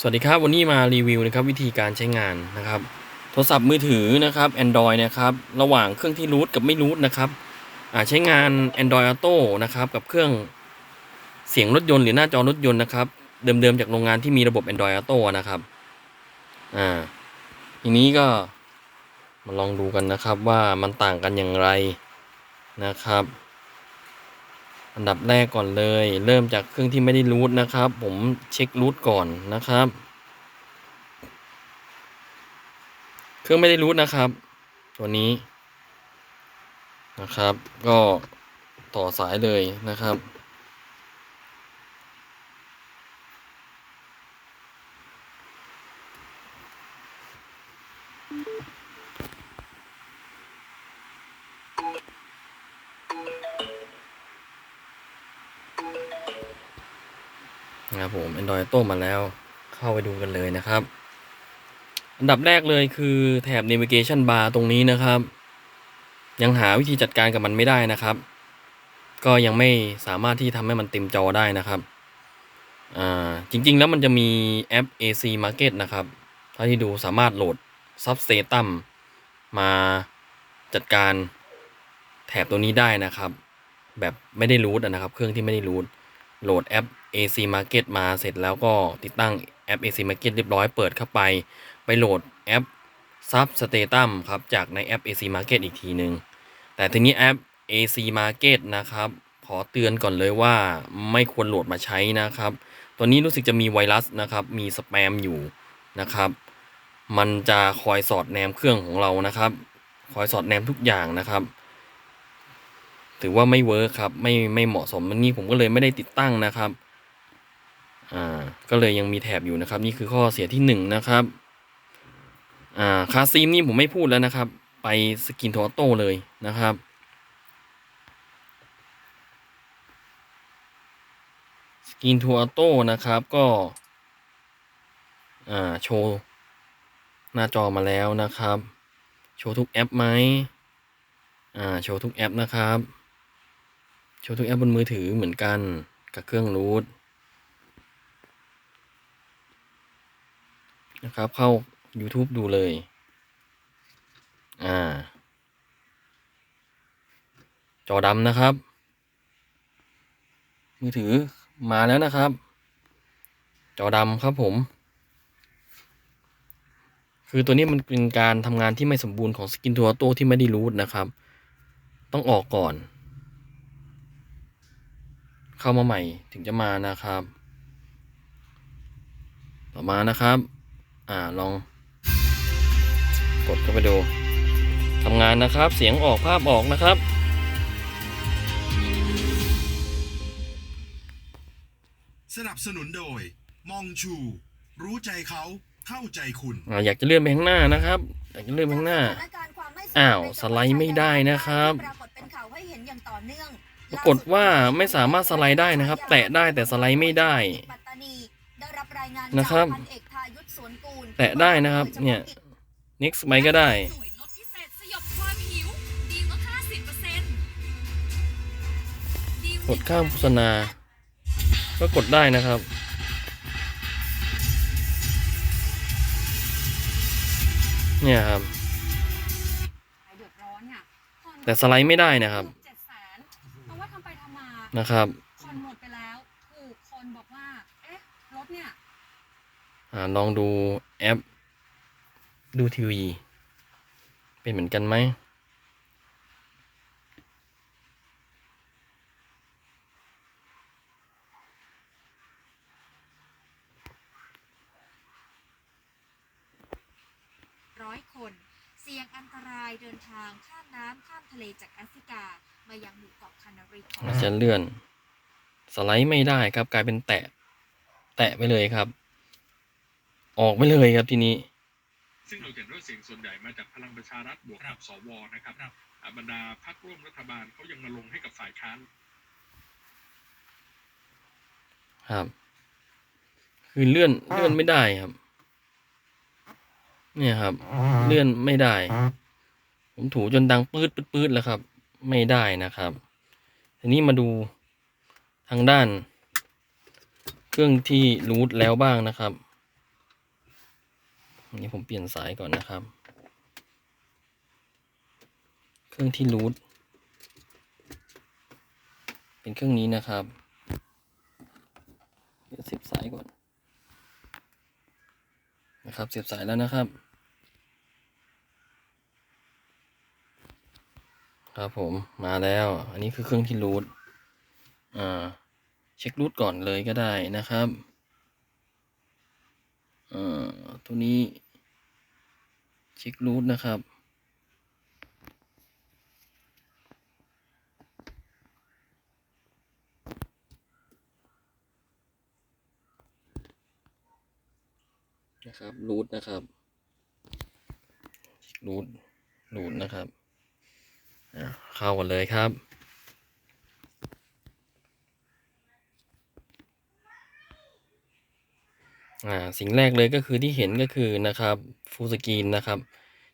สวัสดีครับวันนี้มารีวิวนะครับวิธีการใช้งานนะครับ โทรศัพท์มือถือนะครับ Android นะครับระหว่างเครื่องที่รูทกับไม่รูทนะครับอ่าใช้งาน Android Auto นะครับกับเครื่องเสียงรถยนต์หรือหน้าจอรถยนต์นะครับเดิมๆจากโรงงานที่มีระบบ Android Auto นะครับอ่าทีนี้ก็มาลองดูกันนะครับว่ามันต่างกันอย่างไรนะครับ อันดับแรกก่อนเลย เริ่มจากเครื่องที่ไม่ได้รูทนะครับ ผมเช็ครูทก่อนนะครับ เครื่องไม่ได้รูทนะครับ ตัวนี้นะครับ ก็ต่อสายเลยนะครับ ผมมาแล้ว เข้าไปดูกันเลยนะครับ อันดับแรกเลยคือแถบ navigation bar ตรงนี้นะครับ ยังหาวิธีจัดการกับมันไม่ได้นะครับ ก็ยังไม่สามารถที่ทำให้มันเต็มจอได้นะครับอ่าจริง ๆ แล้วมันจะมีแอป AC Market นะครับถ้าที่ดูสามารถโหลด Substratum มาจัดการแถบตัวนี้ได้นะครับ แบบไม่ได้รูทนะครับ เครื่องที่ไม่ได้รูทโหลดแอป AC Market มาเสร็จแล้วก็ติดตั้งแอป AC Market เรียบร้อยเปิดเข้าไป ไปโหลดแอป Substatum ครับจากในแอป AC Market อีกทีหนึ่งแต่ทีนี้แอป AC Market นะครับ ขอเตือนก่อนเลยว่าไม่ควรโหลดมาใช้นะครับ ตัวนี้รู้สึกจะมีไวรัสนะครับ มีสแปมอยู่นะครับ มันจะคอยสอดแนมเครื่องของเรานะครับ คอยสอดแนมทุกอย่างนะครับ ถือว่าไม่เวิร์คครับ ไม่ไม่เหมาะสมอันนี้ผมก็เลยไม่ได้ติดตั้งนะครับ อ่าก็เลยยังมีแถบอยู่นะครับ นี่คือข้อเสียที่หนึ่งนะครับอ่าคาซีมนี่ผมไม่พูดแล้วนะครับ ไปสกินโทโต้เลยนะครับสกินทัวโต้นะครับก็อ่าโชว์หน้าจอมาแล้วนะครับ โชว์ทุกแอปไหมอ่าโชว์ทุกแอปนะครับ โชว์ทุกแอปบนมือถือเหมือนกันกับเครื่องรูท นะครับ เข้า YouTube ดูเลย อ่า จอดำนะครับ มือถือมาแล้วนะครับ จอดำครับผม คือตัวนี้มันเป็นการทำงานที่ไม่สมบูรณ์ของสกินทัวโต้ที่ไม่ได้รูทนะครับ ต้องออกก่อน เข้ามาใหม่ถึงจะมานะครับ ต่อมานะครับ อ่าลอง กดเข้าไปดูทำงานนะครับ เสียงออกภาพออกนะครับ สนับสนุนโดย มองชู รู้ใจเขาเข้าใจคุณอ่าอยากจะเลื่อนไปข้างหน้านะครับ อยากจะเลื่อนไปข้างหน้า อ้าวสไลด์ไม่ได้นะครับ ปรากฏเป็นข่าวให้เห็นอย่างต่อเนื่อง ปรากฏว่าไม่สามารถสไลด์ได้นะครับ แตะได้แต่สไลด์ไม่ได้ ปัตตานีได้รับรายงานนะครับจากพันเอก แตะได้นะครับ เนี่ย next ไปก็ได้กดข้ามโฆษณา ก็กดได้นะครับ เนี่ยครับ แต่สไลด์ไม่ได้นะครับ นะครับ ผ่อนหมดไปแล้ว ถูกคนบอกว่า เอ๊ะ รถเนี่ย อ่า ลองดูแอป ดูทีวี เป็นเหมือนกันไหมร้อยคน เสี่ยงอันตรายเดินทางข้ามน้ำข้ามทะเลจากแอฟริกา มายังหมู่เกาะคานารีของอาจจะเลื่อน สไลด์ไม่ได้ครับกลายเป็นแตะ แตะไปเลยครับ ออกไปเลยครับทีนี้ ซึ่งเราเห็นว่าเสียงส่วนใหญ่มาจากพลังประชารัฐบวกกับสวนะครับอ่าบรรดาพรรคร่วมรัฐบาลเขายังมาลงให้กับฝ่ายค้านครับ คือเลื่อนเลื่อนไม่ได้ครับ เนี่ยครับ เลื่อนไม่ได้ ผมถูจนดังปืดปืดปืดแล้วครับ ไม่ได้นะครับ ทีนี้มาดูทางด้าน เครื่องที่รูทแล้วบ้างนะครับ อันนี้ผมเปลี่ยนสายก่อนนะครับ เครื่องที่รูทเป็นเครื่องนี้นะครับเดี๋ยวเสียบสายก่อน นะครับเสียบสายแล้วนะครับ ครับผมมาแล้ว อันนี้คือเครื่องที่รูทอ่าเช็ครูทก่อนเลยก็ได้นะครับอ่าตัวนี้ เช็ครูทนะครับ นะครับรูทนะครับรูทรูทนะครับเข้ากันเลยครับ อ่าสิ่งแรกเลยก็คือที่เห็นก็คือนะครับฟูสกรีนนะครับ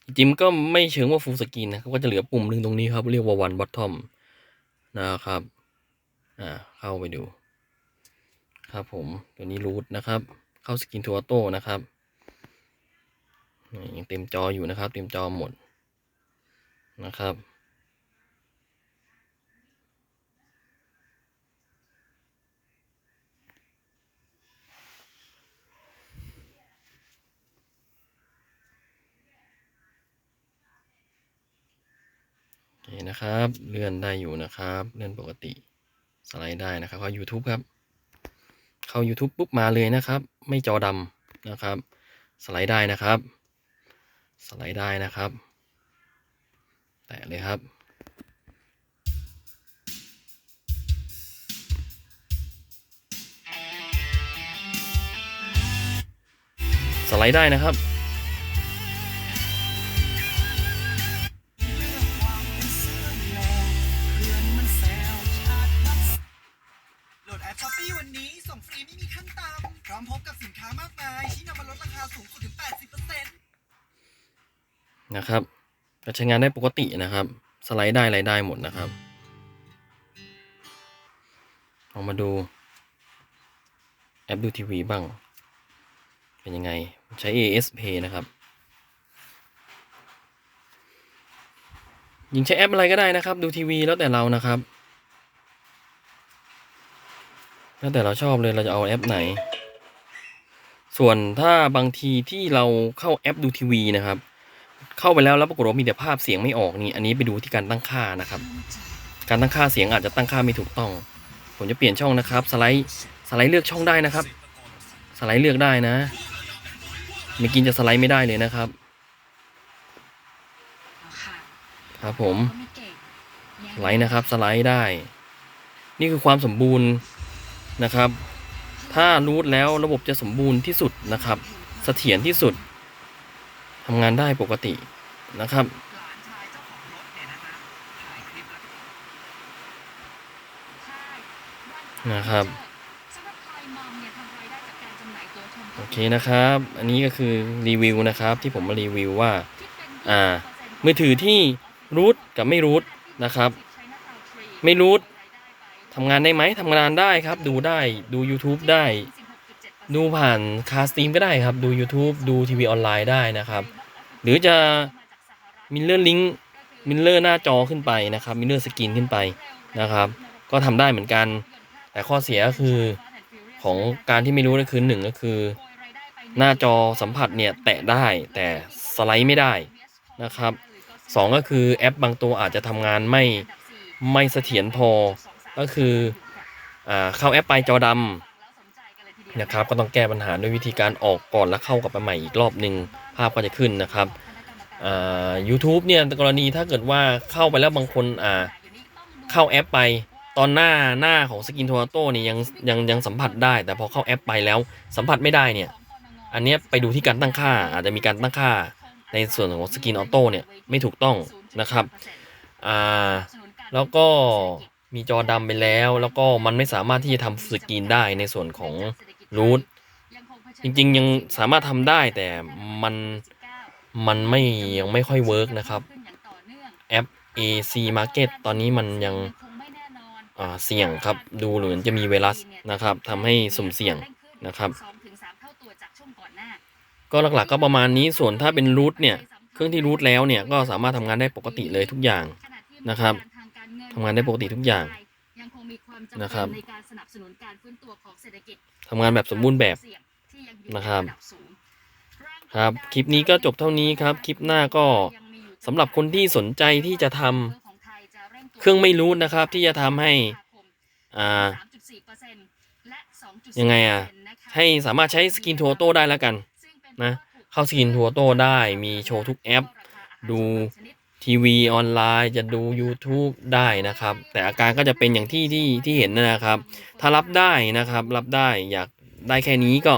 จริงๆก็ไม่เชิงว่าฟูสกรีนนะครับก็จะเหลือปุ่มหนึ่งตรงนี้ครับ เรียกว่า one bottom นะครับอ่าเข้าไปดู ครับผมตัวนี้รูทนะครับ เข้าสกรีนทัวโต้นะครับยังเต็มจออยู่นะครับ เต็มจอหมดนะครับ นะครับ เลื่อนได้อยู่นะครับ เลื่อนปกติ สไลด์ได้นะครับ เข้า YouTube ครับ เข้า YouTube ปุ๊บมาเลยนะครับ ไม่จอดำนะครับ สไลด์ได้นะครับ สไลด์ได้นะครับ แตะเลยครับสไลด์ได้นะครับาสูงสุดถึง 80%นะครับก็ใช้งานได้ปกตินะครับ สไลด์ได้อะไรได้หมดนะครับลองมาดูแอปดูทีวีบ้าง เป็นยังไง ใช้ AS Pay นะครับ ยิงใช้แอปอะไรก็ได้นะครับ ดูทีวีแล้วแต่เรานะครับ แล้วแต่เราชอบเลยเราจะเอาแอปไหน ส่วนถ้าบางทีที่เราเข้าแอปดูทีวีนะครับ เข้าไปแล้วแล้วปรากฏว่ามีแต่ภาพเสียงไม่ออกนี่อันนี้ไปดูที่การตั้งค่านะครับ การตั้งค่าเสียงอาจจะตั้งค่าไม่ถูกต้อง ผมจะเปลี่ยนช่องนะครับ สไลด์สไลด์เลือกช่องได้นะครับ สไลด์เลือกได้นะเมื่อกี้จะสไลด์ไม่ได้เลยนะครับครับผมไม่เก่งยังสไลด์นะครับสไลด์ได้ นี่คือความสมบูรณ์นะครับ ถ้ารูทแล้วระบบจะสมบูรณ์ที่สุดนะครับเสถียรที่สุดทำงานได้ปกตินะครับนะครับโอเคนะครับ อันนี้ก็คือรีวิวนะครับที่ผมมารีวิวว่าอ่ามือถือที่รูทกับไม่รูทนะครับ ไม่รูท ทำงานได้ไหมทำงานได้ครับ ดูได้ดู YouTube ได้ ดูผ่านคาสตีมก็ได้ครับ ดู YouTube ดูทีวีออนไลน์ได้นะครับ หรือจะมิลเลอร์ลิงก์มิลเลอร์หน้าจอขึ้นไปนะครับมิลเลอร์สกรีนขึ้นไปนะครับ ก็ทำได้เหมือนกัน แต่ข้อเสียก็คือของการที่ไม่รู้ก็คือหนึ่งก็คือ หน้าจอสัมผัสเนี่ยแตะได้แต่สไลด์ไม่ได้นะครับสองก็คือแอปบางตัวอาจจะทำงานไม่ไม่เสถียรพอ ก็คืออเข้าแอปไปจอดำนะครับ ก็ต้องแก้ปัญหาด้วยวิธีการออกก่อนแล้วเข้ากลับมาใหม่อีกรอบหนึ่งภาพก็จะขึ้นนะครับอ่า YouTube เนี่ยกรณีถ้าเกิดว่าเข้าไปแล้วบางคนเข้าแอปไปตอนหน้าหน้าของสกินโท a โต้เนี่ยยังยังยังสัมผัสได้ แต่พอเข้าแอปไปแล้วสัมผัสไม่ได้เนี่ยอันนี้ไปดูที่การตั้งค่าอาจจะมีการตั้งค่าในส่วนของสกินออโต้เนี่ยไม่ถูกต้องนะครับอ่าแล้วก็ มีจอดำไปแล้ว แล้วก็มันไม่สามารถที่จะทำสกรีนได้ในส่วนของรูทจริงๆ ยังสามารถทำได้แต่มันมันไม่ยังไม่ค่อยเวิร์กนะครับแอป AC Market ตอนนี้มันยังเสี่ยงครับ ดูเหมือนจะมีไวรัสนะครับทำให้สุ่มเสี่ยงนะครับก็หลักๆก็ประมาณนี้ส่วนถ้าเป็นรูทเนี่ย เครื่องที่รูทแล้วเนี่ยก็สามารถทำงานได้ปกติเลยทุกอย่างนะครับ ทำงานได้ปกติทุกอย่างนะครับทำงานแบบสมบูรณ์แบบนะครับครับ คลิปนี้ก็จบเท่านี้ครับ คลิปหน้าก็สำหรับคนที่สนใจที่จะทำเครื่องไม่รู้นะครับ ที่จะทำให้อ่ายังไงอะให้สามารถใช้สกินทัวโต้ได้แล้วกันนะเข้าสกินทัวโต้ได้มีโชว์ทุกแอป ดู ทีวีออนไลน์จะดู YouTube ได้นะครับ แต่อาการก็จะเป็นอย่างที่ที่ที่เห็นนะครับ ถ้ารับได้นะครับ รับได้อยากได้แค่นี้ก็